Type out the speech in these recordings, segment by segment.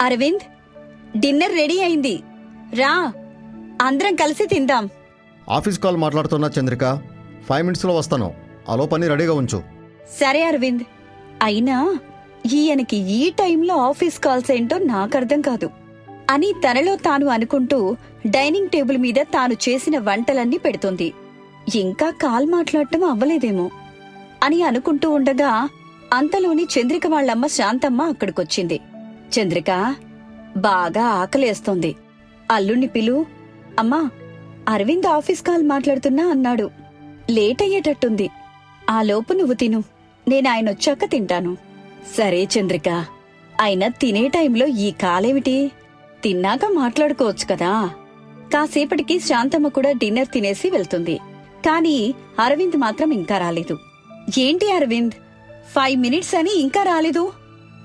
Arvind dinner ready అయింది. రా అందరం కలిసి తిందాం. ఆఫీస్ కాల్ మాట్లాడుతున్నా చంద్రిక. ఫైవ్ మినిట్స్లో వస్తాను. ఆలో పని రెడీగా ఉంచు. సరే అరవింద్. అయినా ఈయనకి ఈ టైంలో ఆఫీస్ కాల్స్ ఏంటో నాకు అర్థం కాదు. అని తనలో తాను అనుకుంటూ డైనింగ్ టేబుల్ మీద తాను చేసిన వంటలన్నీ పెడుతుంది. ఇంకా కాల్ మాట్లాడటం అవ్వలేదేమో. అని అనుకుంటూ ఉండగా అంతలోని చంద్రిక వాళ్ళమ్మ శాంతమ్మ అక్కడికొచ్చింది. చంద్రిక బాగా ఆకలేస్తోంది. అల్లుణ్ణి పిలు. అమ్మా అరవింద్ ఆఫీస్ కాల్ మాట్లాడుతున్నా అన్నాడు. లేట్ అయ్యేటట్టుంది ఆ లోపు నువ్వు తిను. నేను ఆయన వచ్చాక తింటాను. సరే చంద్రిక అయినా తినే టైంలో ఈ కాలేమిటి? తిన్నాక మాట్లాడుకోవచ్చు కదా. కాసేపటికి శాంతమ్మ కూడా డిన్నర్ తినేసి వెళ్తుంది. కానీ అరవింద్ మాత్రం ఇంకా రాలేదు. ఏంటి అరవింద్? ఫైవ్ మినిట్స్ అని ఇంకా రాలేదు?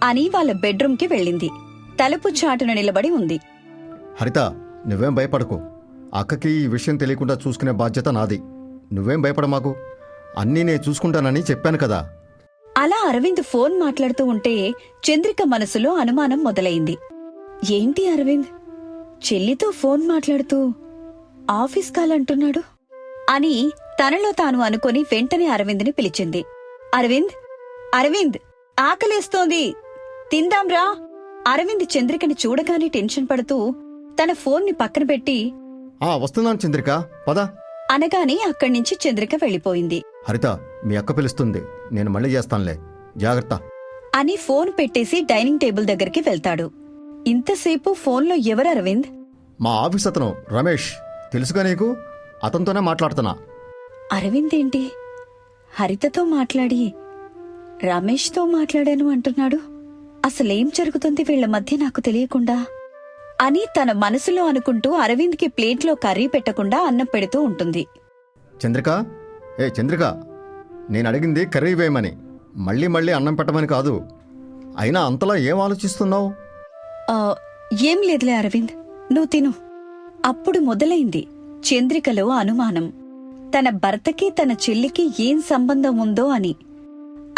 అని వాళ్ళ బెడ్రూమ్కి వెళ్ళింది. తలుపు చాటున నిలబడి ఉంది. హరిత నువ్వేం భయపడకు. అక్కకి ఈ విషయం తెలియకుండా చూసుకునే బాధ్యత నాది. నువ్వేం భయపడ మాకు. అన్నీ నేను చూసుకుంటానని చెప్పాను కదా. అలా అరవింద్ ఫోన్ మాట్లాడుతూ ఉంటే చంద్రిక మనసులో అనుమానం మొదలైంది. ఏంటి అరవింద్? చెల్లితో ఫోన్ మాట్లాడుతూ ఆఫీస్ కాల్ అంటున్నాడు? అని తనలో తాను అనుకొని వెంటనే అరవింద్ని పిలిచింది. అరవింద్? అరవింద్ ఆకలేస్తోంది. తిందాంరా. అరవింద్ చంద్రికని చూడగానే టెన్షన్ పడుతూ తన ఫోన్ని పక్కన పెట్టి ఆ వస్తున్నాను చంద్రిక పద. అనగానే అక్కడి నుంచి చంద్రిక వెళ్ళిపోయింది. హరిత మీ అక్క పిలుస్తుంది. నేను మళ్ళీ చేస్తానులే. జాగ్రత్త. అని ఫోన్ పెట్టేసి డైనింగ్ టేబుల్ దగ్గరికి వెళ్తాడు. ఇంతసేపు ఫోన్లో ఎవరు అరవింద్? మా ఆఫీస్ అతను రమేష్. తెలుసుగా నీకు? అతనితోనే మాట్లాడుతున్నా. అరవింద్ ఏంటి? హరితతో మాట్లాడి రమేష్తో మాట్లాడాను అంటున్నాడు. అసలేం జరుగుతుంది వీళ్ళ మధ్య నాకు తెలియకుండా? అని తన మనసులో అనుకుంటూ అరవింద్కి ప్లేట్లో కర్రీ పెట్టకుండా అన్నం పెడుతూ ఉంటుంది. చంద్రిక? ఏ చంద్రిక! నేను అడిగింది కర్రీ వేయమని. మళ్ళీ మళ్ళీ అన్నం పెట్టమని కాదు. అయినా అంతలా ఏం ఆలోచిస్తున్నావు? "ఆ, ఏం లేదులే అరవింద్. నువ్వు తిను. అప్పుడు మొదలైంది చంద్రికలో అనుమానం. తన భర్తకి తన చెల్లికి ఏం సంబంధం ఉందో అని.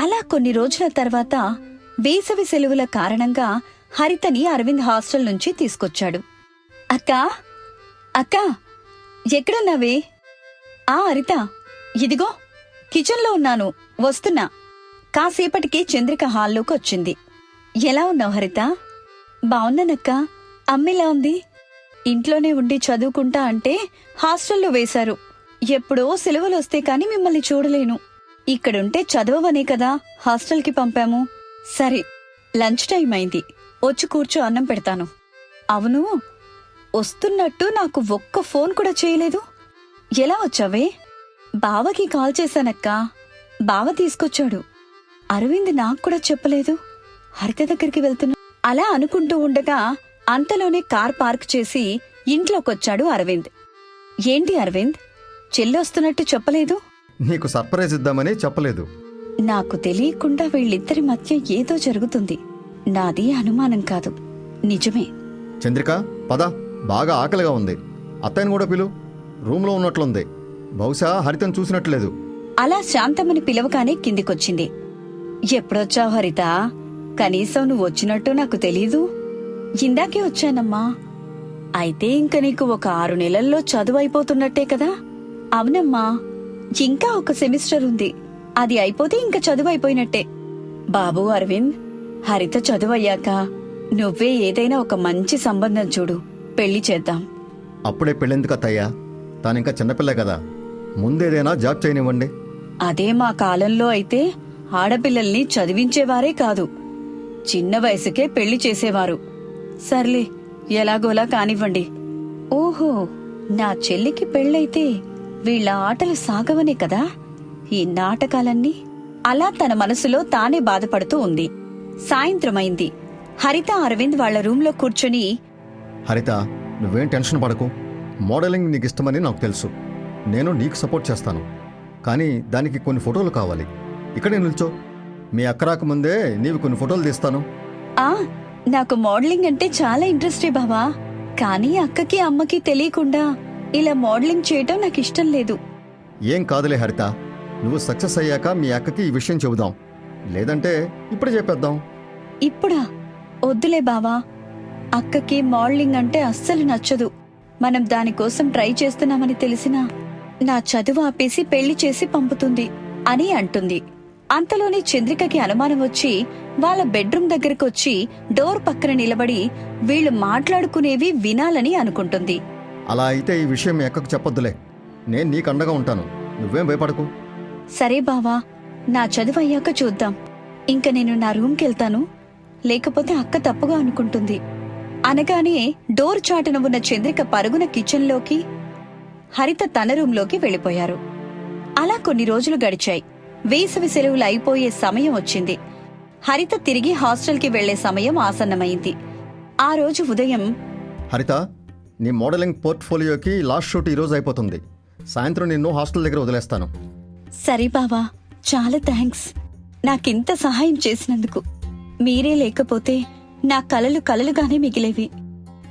అలా కొన్ని రోజుల తర్వాత వేసవి సెలవుల కారణంగా హరితని అరవింద్ హాస్టల్ నుంచి తీసుకొచ్చాడు. అక్కా అక్కా ఎక్కడున్నావే? ఆ హరిత ఇదిగో కిచెన్లో ఉన్నాను వస్తున్నా. కాసేపటికి చంద్రిక హాల్లోకి వచ్చింది. ఎలా ఉన్నావు హరిత? బావున్నానక్క. అమ్మెలా ఉంది? ఇంట్లోనే ఉండి చదువుకుంటా అంటే హాస్టల్లో వేశారు. ఎప్పుడో సెలవులు వస్తే కాని మిమ్మల్ని చూడలేను. ఇక్కడుంటే చదవవనే కదా హాస్టల్కి పంపాము. సరే లంచ్ టైం అయింది. వచ్చి కూర్చో అన్నం పెడతాను. అవును వస్తున్నట్టు నాకు ఒక్క ఫోన్ కూడా చేయలేదు. ఎలా వచ్చావే? బావకి కాల్ చేశానక్కా. బావ తీసుకొచ్చాడు. అరవింద్ నాకు కూడా చెప్పలేదు. హరిత దగ్గరికి వెళ్తున్నా. అలా అనుకుంటూ ఉండగా అంతలోనే కార్ పార్క్ చేసి ఇంట్లోకొచ్చాడు అరవింద్. ఏంటి అరవింద్? చెల్లొస్తున్నట్టు చెప్పలేదు? నీకు సర్ప్రైజ్ ఇద్దామని చెప్పలేదు. నాకు తెలియకుండా వీళ్ళిద్దరి మధ్య ఏదో జరుగుతుంది. నాది అనుమానం కాదు. నిజమే. చంద్రిక పద. బాగా ఆకలిగా ఉంది. అత్తయ్యని కూడా పిలు. రూమ్లో ఉన్నట్లుంది. బహుశా హరితను చూసినట్లేదు. అలా శాంతమ్మని పిలవగానే కిందికొచ్చింది. ఎప్పుడొచ్చావు హరిత? కనీసం నువ్వు వచ్చినట్టు నాకు తెలీదు. ఇందాకే వచ్చానమ్మా. అయితే ఇంక నీకు ఒక ఆరు నెలల్లో చదువు అయిపోతున్నట్టే కదా? అవునమ్మా. ఇంకా ఒక సెమిస్టర్ ఉంది. అది అయిపోతే ఇంక చదువు అయిపోయినట్టే. బాబు అరవింద్ హరిత చదువు అయ్యాక నువ్వే ఏదైనా ఒక మంచి సంబంధం చూడు. పెళ్ళి చేద్దాం. అప్పుడే పెళ్ళెందుకు అత్తయ్యా? తాను ఇంకా చిన్నపిల్ల కదా. ముందేదైనా జాబ్ చేయనివ్వండి. అదే మా కాలంలో అయితే ఆడపిల్లల్ని చదివించేవారే కాదు. చిన్న వయసుకే పెళ్ళి చేసేవారు. సర్లే ఎలాగోలా కానివ్వండి. ఓహో నా చెల్లికి పెళ్ళైతే వీళ్ళ ఆటలు సాగవనే కదా? ఈ నాటకాలన్నీ అలా తన మనసులో తానే బాధపడుతూ ఉంది. సాయంత్రమైంది. హరిత అరవింద్ వాళ్ళ రూంలో కూర్చొని హరిత నువ్వేం టెన్షన్ పడకు. మోడలింగ్ నీకు ఇష్టమని నాకు తెలుసు. నేను నీకు సపోర్ట్ చేస్తాను. కానీ దానికి కొన్ని ఫోటోలు కావాలి. ఇక్కడే నిల్చో. మీ అక్క రాకముందే నీవి కొన్ని ఫోటోలు తీస్తాను. ఆ నాకు మోడలింగ్ అంటే చాలా ఇంట్రెస్టే బావా. కానీ అక్కకి అమ్మకి తెలియకుండా ఇలా మోడలింగ్ చేయటం నాకు ఇష్టం లేదు. ఏం కాదులే హరిత. నువ్వు సక్సెస్ అయ్యాక మీ అక్కకి ఈ విషయం చెబుదాం. లేదంటే ఇప్పుడే చెప్పేద్దాం. ఇప్పుడా? వద్దులే బావా. అక్కకి మోడలింగ్ అంటే అస్సలు నచ్చదు. మనం దానికోసం ట్రై చేస్తున్నామని తెలిసినా నా చదువు ఆపేసి పెళ్ళి చేసి పంపుతుంది అని అంటుంది. అంతలోనే చంద్రికకి అనుమానం వచ్చి వాళ్ళ బెడ్రూమ్ దగ్గరకు వచ్చి డోర్ పక్కన నిలబడి వీళ్ళు మాట్లాడుకునేవి వినాలని అనుకుంటుంది. అలా అయితే ఈ విషయం మీ అక్కకు చెప్పొద్దులే. నేను నీకు అండగా ఉంటాను. నువ్వేం భయపడకు. సరే బావా నా చదువు అయ్యాక చూద్దాం. ఇంక నేను నా రూమ్కి వెళ్తాను లేకపోతే అక్క తప్పుగా అనుకుంటుంది. అనగానే డోర్ చాటున ఉన్న చంద్రిక పరుగున కిచెన్లోకి హరిత తన రూంలోకి వెళ్ళిపోయారు. అలా కొన్ని రోజులు గడిచాయి. వేసవి సెలవులు అయిపోయే సమయం వచ్చింది. హరిత తిరిగి హాస్టల్కి వెళ్ళే సమయం ఆసన్నమైంది. ఆ రోజు ఉదయం హరిత నీ మోడలింగ్ పోర్ట్ఫోలియోకి లాస్ట్ షూట్ ఈరోజు అయిపోతుంది. సాయంత్రం నిన్ను హాస్టల్ దగ్గర వదిలేస్తాను. సరే బావా చాలా థ్యాంక్స్ నాకింత సహాయం చేసినందుకు. మీరే లేకపోతే నా కలలు కలలుగానే మిగిలేవి.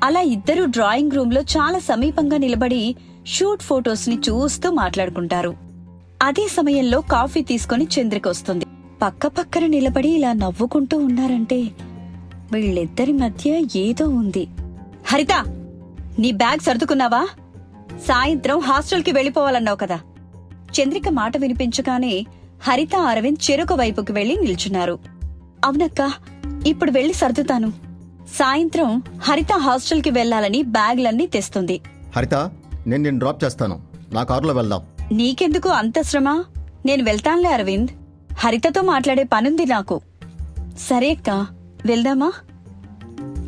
అలా ఇద్దరు డ్రాయింగ్ రూమ్లో చాలా సమీపంగా నిలబడి షూట్ ఫొటోస్ని చూస్తూ మాట్లాడుకుంటారు. అదే సమయంలో కాఫీ తీసుకొని చంద్రికొస్తుంది. పక్క పక్కన నిలబడి ఇలా నవ్వుకుంటూ ఉన్నారంటే వీళ్ళిద్దరి మధ్య ఏదో ఉంది. హరిత నీ బ్యాగ్ సర్దుకున్నావా? సాయంత్రం హాస్టల్కి వెళ్ళిపోవాలన్నావు కదా. చంద్రిక మాట వినిపించగానే హరిత అరవింద్ చెరుక వైపుకి వెళ్ళి నిల్చున్నారు. అవునక్క ఇప్పుడు వెళ్ళి సర్దుతాను. సాయంత్రం హరిత హాస్టల్కి వెళ్ళాలని బ్యాగ్లన్నీ తెస్తుంది. హరిత నేను నిన్ను డ్రాప్ చేస్తాను. నా కారులో వెళ్దాం. నీకెందుకు అంత శ్రమ? నేను వెళ్తానులే అరవింద్. హరితతో మాట్లాడే పనుంది నాకు. సరే అక్క వెళ్దామా?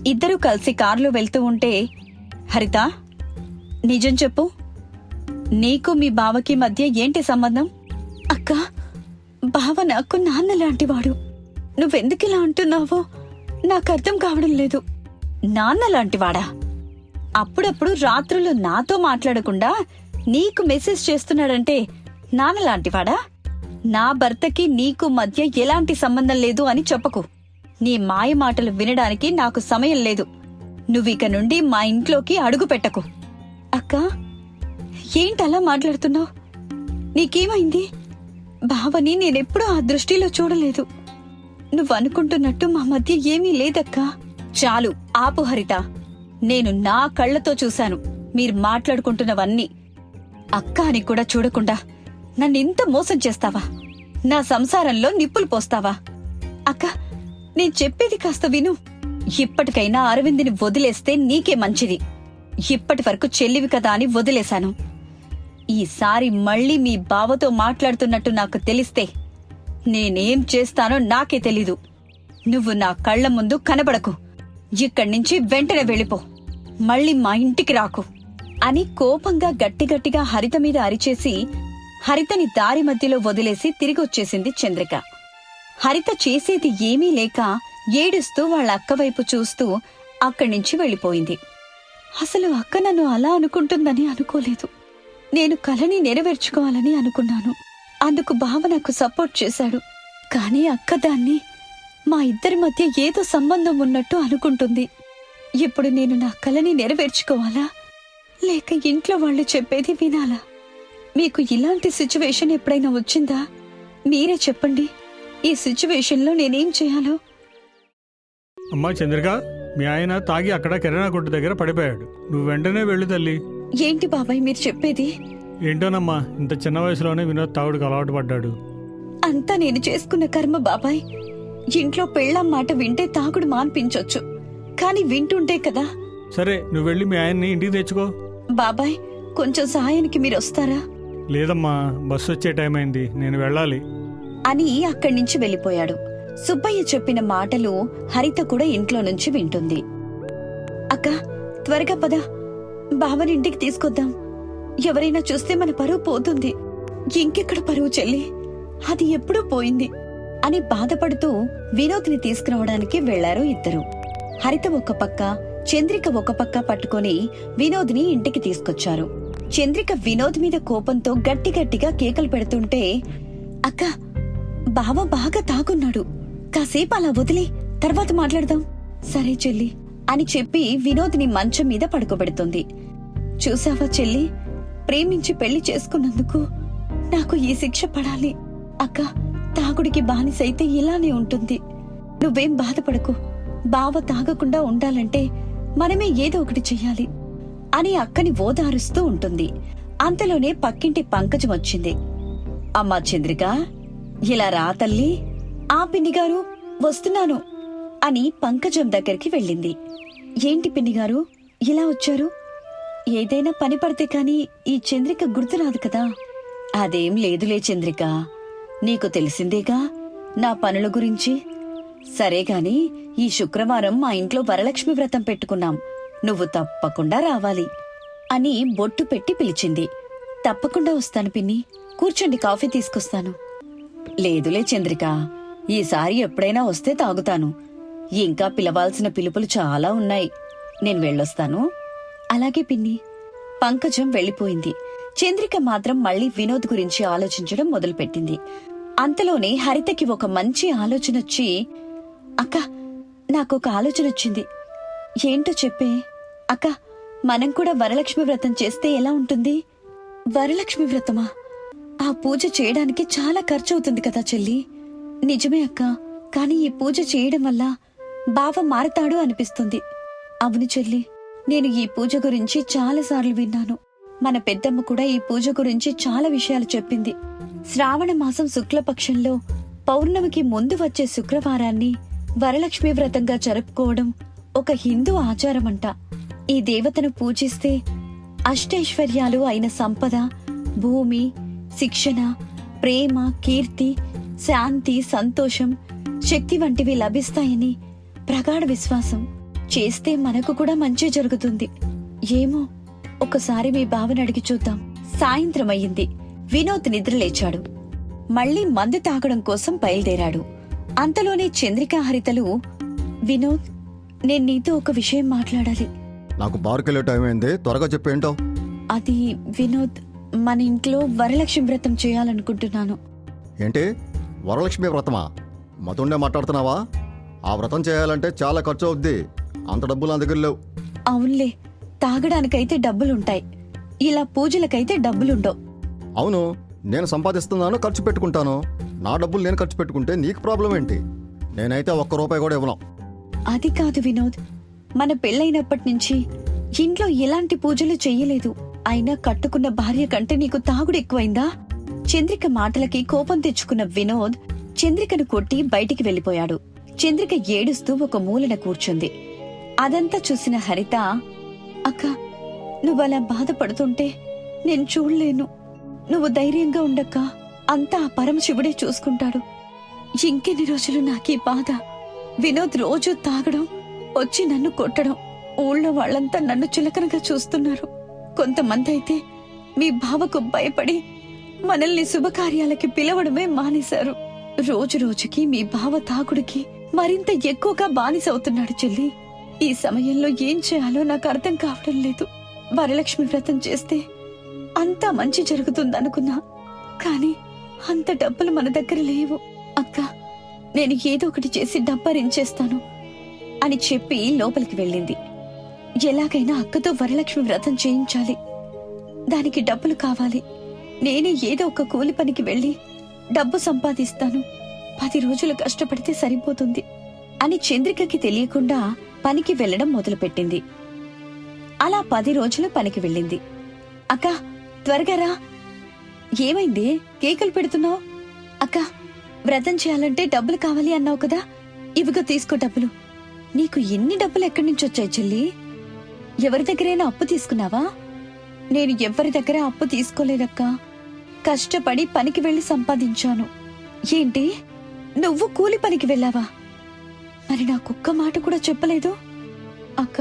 ఇద్దరూ కలిసి కారులో వెళ్తూ ఉంటే హరిత నిజం చెప్పు. నీకు మీ బావకి మధ్య ఏంటి సంబంధం? అక్క బావ నాకు నాన్న లాంటివాడు. నువ్వెందుకిలా అంటున్నావో నాకు అర్థం కావడం లేదు. నాన్న లాంటివాడా? అప్పుడప్పుడు రాత్రులు నాతో మాట్లాడకుండా నీకు మెసేజ్ చేస్తున్నాడంటే నాన్న లాంటివాడా? నా భర్తకి నీకు మధ్య ఎలాంటి సంబంధం లేదు అని చెప్పకు. నీ మాయ మాటలు వినడానికి నాకు సమయం లేదు. నువ్విక నుండి మా ఇంట్లోకి అడుగు పెట్టకు. అక్క ఏంటలా మాట్లాడుతున్నావు? నీకేమైంది? బావని నేనెప్పుడూ ఆ దృష్టిలో చూడలేదు. నువ్వు అనుకుంటున్నట్టు మా మధ్య ఏమీ లేదక్కా. చాలు ఆపు హరిత. నేను నా కళ్ళతో చూశాను. మీరు మాట్లాడుకుంటున్నవన్నీ. అక్క అని కూడా చూడకుండా నన్నింత మోసం చేస్తావా? నా సంసారంలో నిప్పులు పోస్తావా? అక్క నేను చెప్పేది కాస్త విను. ఇప్పటికైనా అరవింద్ని వదిలేస్తే నీకే మంచిది. ఇప్పటి వరకు చెల్లివి కదా అని వదిలేశాను. ఈసారి మళ్ళీ మీ బావతో మాట్లాడుతున్నట్టు నాకు తెలిస్తే నేనేం చేస్తానో నాకే తెలీదు. నువ్వు నా కళ్ళ ముందు కనబడకు. ఇక్కడి నుంచి వెంటనే వెళ్ళిపో. మళ్ళీ మా ఇంటికి రాకు. అని కోపంగా గట్టిగట్టిగా హరిత మీద అరిచేసి హరితని దారి మధ్యలో వదిలేసి తిరిగొచ్చేసింది చంద్రిక. హరిత చేసేది ఏమీ లేక ఏడుస్తూ వాళ్ళ అక్క వైపు చూస్తూ అక్కడి నుంచి వెళ్ళిపోయింది. అసలు అక్క నన్ను అలా అనుకుంటుందని అనుకోలేదు. నేను కలని నెరవేర్చుకోవాలని అనుకున్నాను. అందుకు బావ నాకు సపోర్ట్ చేశాడు. కానీ అక్క దాన్ని మా ఇద్దరి మధ్య ఏదో సంబంధం ఉన్నట్టు అనుకుంటుంది. ఇప్పుడు నేను నా కలని నెరవేర్చుకోవాలా? లేక ఇంట్లో వాళ్ళు చెప్పేది వినాలా? మీకు ఇలాంటి సిచ్యువేషన్ ఎప్పుడైనా వచ్చిందా? మీరే చెప్పండి. ఈ సిచ్యువేషన్లో నేనేం చేయాలో? అమ్మా చంద్రిక మీ ఆయన తాగి అక్కడ కిరాణా కొట్టు దగ్గర పడిపోయాడు. నువ్వు వెంటనే వెళ్ళు తల్లి. ఏంటి బాబాయ్ మీరు చెప్పేది? ఏంటోనమ్మా ఇంత చిన్న వయసులోనే వినోద్ తాగుడుకు అలవాటు పడ్డాడు. అంతా నేను చేసుకున్న కర్మ బాబాయ్. ఇంట్లో పెళ్ళాం మాట వింటే తాగుడు మాన్పించొచ్చు. కానీ వింటుంటే కదా. సరే నువ్వు వెళ్ళి మీ ఆయన్ని ఇంటికి తెచ్చుకో. బాబాయ్ కొంచెం సహాయానికి మీరు వస్తారా? లేదమ్మా బస్సు వచ్చే టైం అయింది నేను వెళ్ళాలి. అని అక్కడి నుంచి వెళ్ళిపోయాడు. సుబ్బయ్య చెప్పిన మాటలు హరిత కూడా ఇంట్లో నుంచి వింటుంది. అక్క త్వరగా పద. బావని ఇంటికి తీసుకొద్దాం. ఎవరైనా చూస్తే మన పరువు పోతుంది. ఇంకెక్కడ పరువు చెల్లి? అది ఎప్పుడూ పోయింది. అని బాధపడుతూ వినోద్ని తీసుకురావడానికి వెళ్ళారు ఇద్దరు. హరిత ఒక పక్క చంద్రిక ఒక పక్క పట్టుకొని వినోద్ని ఇంటికి తీసుకొచ్చారు. చంద్రిక వినోద్ మీద కోపంతో గట్టి గట్టిగా కేకలు పెడుతుంటే అక్క బావ బాగా తాగున్నాడు. కాసేపు అలా వదిలి తర్వాత మాట్లాడదాం. సరే చెల్లి. అని చెప్పి వినోద్ని మంచం మీద పడుకోబెడుతుంది. చూసావా చెల్లి? ప్రేమించి పెళ్ళి చేసుకున్నందుకు నాకు ఈ శిక్ష పడాలి. అక్క తాగుడికి బానిసైతే ఇలానే ఉంటుంది. నువ్వేం బాధపడకు. బావ తాగకుండా ఉండాలంటే మనమే ఏదో ఒకటి చెయ్యాలి అని అక్కని ఓదారుస్తూ ఉంటుంది. అంతలోనే పక్కింటి పంకజం వచ్చింది. అమ్మా చంద్రిక ఇలా రా తల్లి. ఆ పిన్ని గారు వస్తున్నాను. అని పంకజం దగ్గరికి వెళ్ళింది. ఏంటి పిన్నిగారు ఇలా వచ్చారు? ఏదైనా పని పడితే కాని ఈ చంద్రిక గుర్తురాదు కదా? అదేం లేదులే చంద్రిక. నీకు తెలిసిందేగా? నా పనుల గురించి? సరే గాని ఈ శుక్రవారం మా ఇంట్లో వరలక్ష్మి వ్రతం పెట్టుకున్నాం. నువ్వు తప్పకుండా రావాలి అని బొట్టు పెట్టి పిలిచింది. తప్పకుండా వస్తాను పిన్ని. కూర్చోండి కాఫీ తీసుకొస్తాను. లేదులే చంద్రిక. ఈసారి ఎప్పుడైనా వస్తే తాగుతాను. ఇంకా పిలవాల్సిన పిలుపులు చాలా ఉన్నాయి. నేను వెళ్ళొస్తాను. అలాగే పిన్ని పంకజం వెళ్ళిపోయింది. చంద్రిక మాత్రం మళ్ళీ వినోద్ గురించి ఆలోచించడం మొదలుపెట్టింది. అంతలోనే హరితకి ఒక మంచి ఆలోచన వచ్చి అక్క నాకొక ఆలోచన వచ్చింది. ఏంటో చెప్పే? అక్క మనం కూడా వరలక్ష్మి వ్రతం చేస్తే ఎలా ఉంటుంది? వరలక్ష్మి వ్రతమా? ఆ పూజ చేయడానికి చాలా ఖర్చు అవుతుంది కదా చెల్లి. నిజమే అక్క కానీ ఈ పూజ చేయడం వల్ల బావ మారతాడు అనిపిస్తుంది. అవును చెల్లి నేను ఈ పూజ గురించి చాలాసార్లు విన్నాను. మన పెద్దమ్మ కూడా ఈ పూజ గురించి చాలా విషయాలు చెప్పింది. శ్రావణ మాసం శుక్లపక్షంలో పౌర్ణమికి ముందు వచ్చే శుక్రవారాన్ని వరలక్ష్మి వ్రతంగా జరుపుకోవడం ఒక హిందూ ఆచారమంట. ఈ దేవతను పూజిస్తే అష్టైశ్వర్యాలు అయిన సంపద భూమి శిక్షణ ప్రేమ కీర్తి శాంతి సంతోషం శక్తి వంటివి లభిస్తాయని ప్రగాఢ విశ్వాసం. చేస్తే మనకు కూడా మంచి జరుగుతుంది. ఏమో ఒకసారి మీ బావని అడిగి చూద్దాం. సాయంత్రం అయ్యింది వినోద్ నిద్రలేచాడు మళ్ళీ మందు తాగడం కోసం బయలుదేరాడు. అంతలోనే చంద్రికా హరితలు వినోద్ నేను నీతో ఒక విషయం మాట్లాడాలి. నాకు బార్కెళ్ళే టైం అయింది. త్వరగా చెప్పేంటో అది వినోద్ మన ఇంట్లో వరలక్ష్మి వ్రతం చేయాలనుకుంటున్నాను. ఏంటి? వరలక్ష్మి వ్రతమా? మతుండే మాట్లాడుతున్నావా? ఆ వ్రతం చేయాలంటే చాలా ఖర్చు అవుద్ది. అంత డబ్బులు నా దగ్గర లేవు. అవునులే తాగడానికైతే డబ్బులుంటాయి. ఇలా పూజలకైతే డబ్బులుండవు. అవును నేను సంపాదిస్తున్నాను ఖర్చు పెట్టుకుంటాను. నా డబ్బులు నేను ఖర్చు పెట్టుకుంటే నీకు ప్రాబ్లం ఏంటి? నేనైతే ఒక్క రూపాయి కూడా ఇవ్వను. అది కాదు వినోద్. మన పెళ్ళైనప్పటి నుంచి ఇంట్లో ఎలాంటి పూజలు చెయ్యలేదు. అయినా కట్టుకున్న భార్య కంటే నీకు తాగుడు ఎక్కువైందా? చంద్రిక మాటలకి కోపం తెచ్చుకున్న వినోద్ చంద్రికను కొట్టి బయటికి వెళ్ళిపోయాడు చంద్రిక ఏడుస్తూ ఒక మూలన కూర్చుంది. అదంతా చూసిన హరిత అక్క నువ్వలా బాధపడుతుంటే నేను చూడలేను. నువ్వు ధైర్యంగా ఉండక్క. అంతా ఆ పరమశివుడే చూసుకుంటాడు. ఇంకెన్ని రోజులు నాకీ బాధ. వినోద్ రోజు తాగడం వచ్చి నన్ను కొట్టడం ఊళ్ళో వాళ్ళంతా నన్ను చులకనగా చూస్తున్నారు. కొంతమంది అయితే మీ బావకు భయపడి మనల్ని శుభకార్యాలకి పిలవడమే మానేశారు. రోజు రోజుకి మీ బావ తాగుడికి మరింత ఎక్కువగా బానిసవుతున్నాడు చెల్లి. ఈ సమయంలో ఏం చేయాలో నాకు అర్థం కావడం లేదు. వరలక్ష్మి వ్రతం చేస్తే అంతా మంచి జరుగుతుందనుకున్నా. కానీ అంత డబ్బులు మన దగ్గర లేవు. అక్క నేను ఏదో ఒకటి చేసి డబ్బరించేస్తాను అని చెప్పి లోపలికి వెళ్ళింది. ఎలాగైనా అక్కతో వరలక్ష్మి వ్రతం చేయించాలి. దానికి డబ్బులు కావాలి. నేనే ఏదో ఒక కూలి పనికి వెళ్ళి డబ్బు సంపాదిస్తాను. పది రోజులు కష్టపడితే సరిపోతుంది అని చంద్రికకి తెలియకుండా పనికి వెళ్ళడం మొదలుపెట్టింది. అలా పది రోజులు పనికి వెళ్ళింది. అక్క త్వరగా రా. ఏమైంది? కేకులు పెడుతున్నావు? అక్క వ్రతం చేయాలంటే డబ్బులు కావాలి అన్నావు కదా? ఇవిగో తీసుకో డబ్బులు. నీకు ఎన్ని డబ్బులు ఎక్కడి నుంచి వచ్చాయి చెల్లి? ఎవరి దగ్గరైనా అప్పు తీసుకున్నావా? నేను ఎవరి దగ్గర అప్పు తీసుకోలేదక్కా. కష్టపడి పనికి వెళ్ళి సంపాదించాను. ఏంటి? నువ్వు కూలి పనికి వెళ్ళావా? మరి నాకొక్క మాట కూడా చెప్పలేదు? అక్క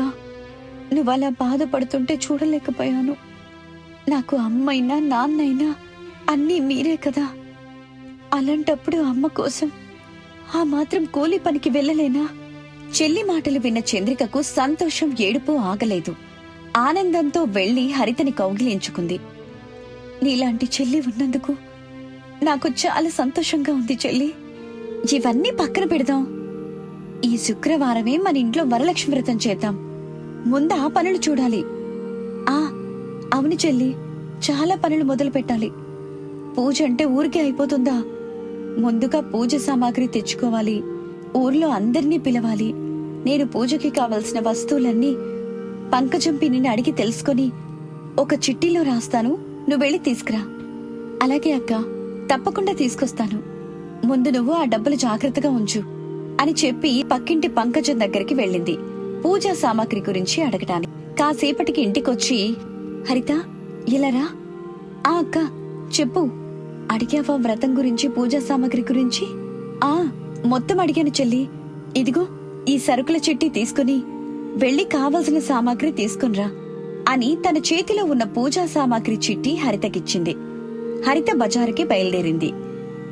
నువ్వు అలా బాధపడుతుంటే చూడలేకపోయాను. నాకు అమ్మైనా నాన్నైనా అన్నీ మీరే కదా. అలాంటప్పుడు అమ్మ కోసం ఆ మాత్రం కూలి పనికి వెళ్ళలేనా? చెల్లి మాటలు విన్న చంద్రికకు సంతోషం ఏడుపు ఆగలేదు. ఆనందంతో వెళ్ళి హరితని కౌగిలించుకుంది. నీలాంటి చెల్లి ఉన్నందుకు నాకు చాలా సంతోషంగా ఉంది చెల్లి. ఇవన్నీ పక్కన పెడదాం. ఈ శుక్రవారమే మన ఇంట్లో వరలక్ష్మి వ్రతం చేద్దాం. ముందు ఆ పనులు చూడాలి. ఆ అవును చెల్లి చాలా పనులు మొదలు పెట్టాలి. పూజ అంటే ఊరికే అయిపోతుందా? ముందుగా పూజ సామాగ్రి తెచ్చుకోవాలి. ఊర్లో అందరినీ పిలవాలి. నేను పూజకి కావలసిన వస్తువులన్నీ పంకజం పిన్నిని అడిగి తెలుసుకొని ఒక చిట్టీలో రాస్తాను. నువ్వు వెళ్ళి తీసుకురా. అలాగే అక్క తప్పకుండా తీసుకొస్తాను. ముందు నువ్వు ఆ డబ్బులు జాగ్రత్తగా ఉంచు అని చెప్పి పక్కింటి పంకజం దగ్గరికి వెళ్ళింది. పూజా సామాగ్రి గురించి అడగటానికి. కాసేపటికి ఇంటికొచ్చి హరిత ఇలారా ఆ అక్క చెప్పు. అడిగావా వ్రతం గురించి పూజా సామాగ్రి గురించి? ఆ మొత్తం అడిగాను చెల్లి. ఇదిగో ఈ సరుకుల చిట్టి తీసుకుని వెళ్ళి కావలసిన సామాగ్రి తీసుకునిరా అని తన చేతిలో ఉన్న పూజా సామాగ్రి చిట్టి హరితకిచ్చింది. హరిత బజారుకి బయలుదేరింది.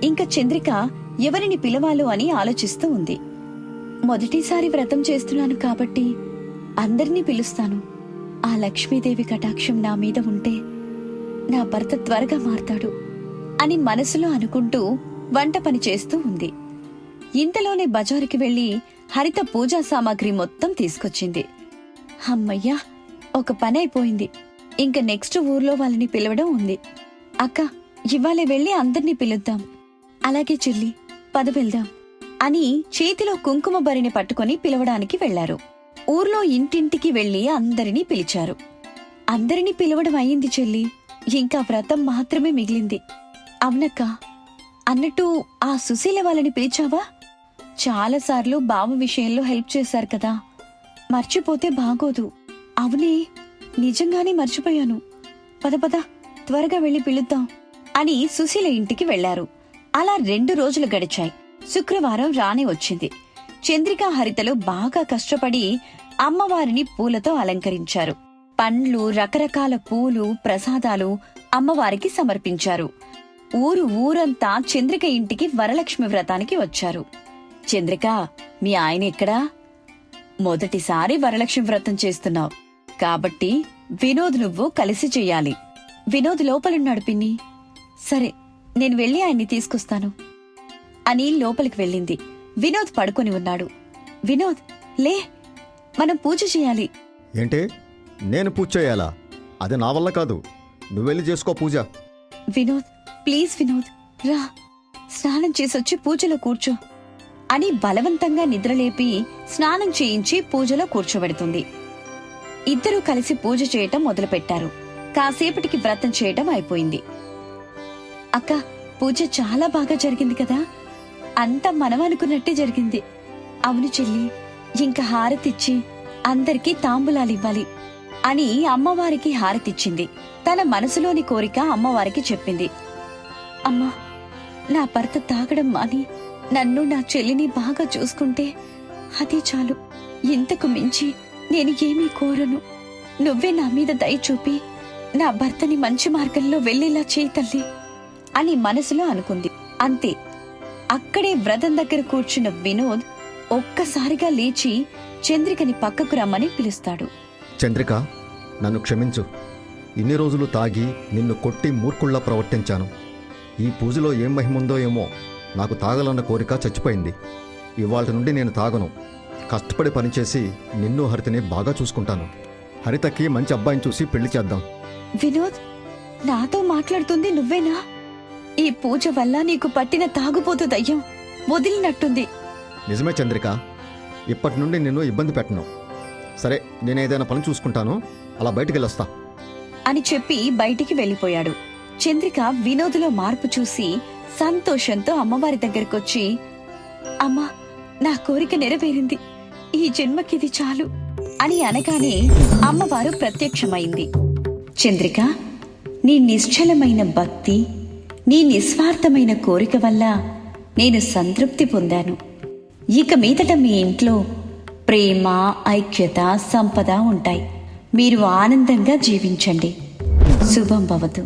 ఇంకా చంద్రిక ఎవరిని పిలవాలో అని ఆలోచిస్తూ ఉంది. మొదటిసారి వ్రతం చేస్తున్నాను కాబట్టి అందరినీ పిలుస్తాను. ఆ లక్ష్మీదేవి కటాక్షం నా మీద ఉంటే నా భర్త త్వరగా మారతాడు అని మనసులో అనుకుంటూ వంట పని చేస్తూ ఉంది. ఇంతలోనే బజారుకి వెళ్ళి హరిత పూజా సామాగ్రి మొత్తం తీసుకొచ్చింది. అమ్మయ్యా ఒక పని అయిపోయింది. ఇంక నెక్స్ట్ ఊర్లో వాళ్ళని పిలవడం ఉంది. అక్క ఇవాళ వెళ్ళి అందరినీ పిలుద్దాం. అలాగే చెల్లి పద వెళ్దాం అని చేతిలో కుంకుమ బరిని పట్టుకొని పిలవడానికి వెళ్ళారు ఊర్లో ఇంటింటికి వెళ్ళి అందరినీ పిలిచారు. అందరినీ పిలవడం అయింది చెల్లి. ఇంకా వ్రతం మాత్రమే మిగిలింది. అవునక్క అన్నట్టు ఆ సుశీల వాళ్ళని పిలిచావా? చాలాసార్లు బావ విషయంలో హెల్ప్ చేశారు కదా. మర్చిపోతే బాగోదు. అవునే నిజంగానే మర్చిపోయాను. పద పద త్వరగా వెళ్ళి పిలుద్దాం అని సుశీల ఇంటికి వెళ్ళారు అలా రెండు రోజులు గడిచాయి. శుక్రవారం రాణి వచ్చింది. చంద్రికా హరితలు బాగా కష్టపడి అమ్మవారిని పూలతో అలంకరించారు. పండ్లు రకరకాల పూలు ప్రసాదాలు అమ్మవారికి సమర్పించారు. ఊరు ఊరంతా చంద్రిక ఇంటికి వరలక్ష్మి వ్రతానికి వచ్చారు. చంద్రిక మీ ఆయన ఎక్కడా? మొదటిసారి వరలక్ష్మి వ్రతం చేస్తున్నావు. కాబట్టి వినోద్ నువ్వు కలిసి చెయ్యాలి వినోద్ లోపలున్నాడు పిన్ని. సరే నేను వెళ్ళి ఆయన్ని తీసుకొస్తాను. అని లోపలికి వెళ్ళింది. వినోద్ పడుకొని ఉన్నాడు. వినోద్ లే మనం పూజ చేయాలి. ఏంటి? నేను పూజ చేయాలా? అది నా వల్ల కాదు. నువ్వెళ్ళి చేసుకో పూజ. వినోద్ ప్లీజ్ వినోద్ రా. స్నానం చేసొచ్చి పూజలో కూర్చో. అని బలవంతంగా నిద్రలేపి స్నానం చేయించి పూజలో కూర్చోబెడుతుంది. ఇద్దరూ కలిసి పూజ చేయటం మొదలుపెట్టారు. కాసేపటికి వ్రతం చేయటం అయిపోయింది. అక్క పూజ చాలా బాగా జరిగింది కదా? అంతా మనం అనుకున్నట్టే జరిగింది. అవును చెల్లి ఇంకా హారతిచ్చి అందరికీ తాంబూలాలివ్వాలి అని అమ్మవారికి హారతిచ్చింది. తన మనసులోని కోరిక అమ్మవారికి చెప్పింది. అమ్మా నా భర్త తాగడం మాని నన్ను నా చెల్లిని బాగా చూసుకుంటే అదే చాలు. ఇంతకు మించి నేను ఏమీ కోరను. నువ్వే నా మీద దయ చూపి నా భర్తని మంచి మార్గంలో వెళ్ళేలా చేయి తల్లి. అని మనసులో అనుకుంది. అంతే. అక్కడే వ్రతం దగ్గర కూర్చున్న వినోద్ ఒక్కసారిగా లేచి చంద్రికని పక్కకు రమ్మని పిలుస్తాడు. చంద్రిక నన్ను క్షమించు. ఇన్ని రోజులు తాగి నిన్ను కొట్టి మూర్ఖుల్లా ప్రవర్తించాను. ఈ పూజలో ఏం మహిముందో ఏమో నాకు తాగాలన్న కోరిక చచ్చిపోయింది. ఇవాళ నుండి నేను తాగను. కష్టపడి పనిచేసి నిన్ను హరితని బాగా చూసుకుంటాను. హరితకి మంచి అబ్బాయిని చూసి పెళ్ళి చేద్దాం. వినోద్ నాతో మాట్లాడుతుంది నువ్వేనా? ఈ పూజ వల్ల నీకు పట్టిన తాగుబోతు దయ్యం వదిలినట్టుంది. నిజమే చంద్రిక. ఇప్పటి నుండి నిన్ను ఇబ్బంది పెట్టను. సరే నేను ఏదైనా పని చూసుకుంటాను. అలా బయటికి వెళ్ళొస్తా. అని చెప్పి బయటికి వెళ్ళిపోయాడు. చంద్రిక వినోదులో మార్పు చూసి సంతోషంతో అమ్మవారి దగ్గరకొచ్చి అమ్మా నా కోరిక నెరవేరింది. ఈ జన్మకిది చాలు అని అనగానే అమ్మవారు ప్రత్యక్షమైంది. చంద్రిక నీ నిశ్చలమైన భక్తి నీ నిస్వార్థమైన కోరిక వల్ల నేను సంతృప్తి పొందాను. ఇక మీదట మీ ఇంట్లో ప్రేమ ఐక్యత సంపద ఉంటాయి. మీరు ఆనందంగా జీవించండి. శుభం భవతు.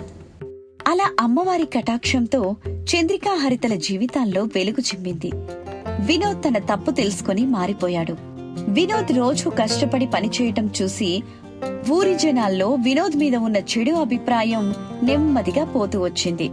అలా అమ్మవారి కటాక్షంతో చంద్రికా హరితల జీవితాల్లో వెలుగు చిమ్మింది. వినోద్ తన తప్పు తెలుసుకొని మారిపోయాడు. వినోద్ రోజు కష్టపడి పనిచేయటం చూసి ఊరి జనాల్లో వినోద్ మీద ఉన్న చెడు అభిప్రాయం నెమ్మదిగా పోతూ వచ్చింది.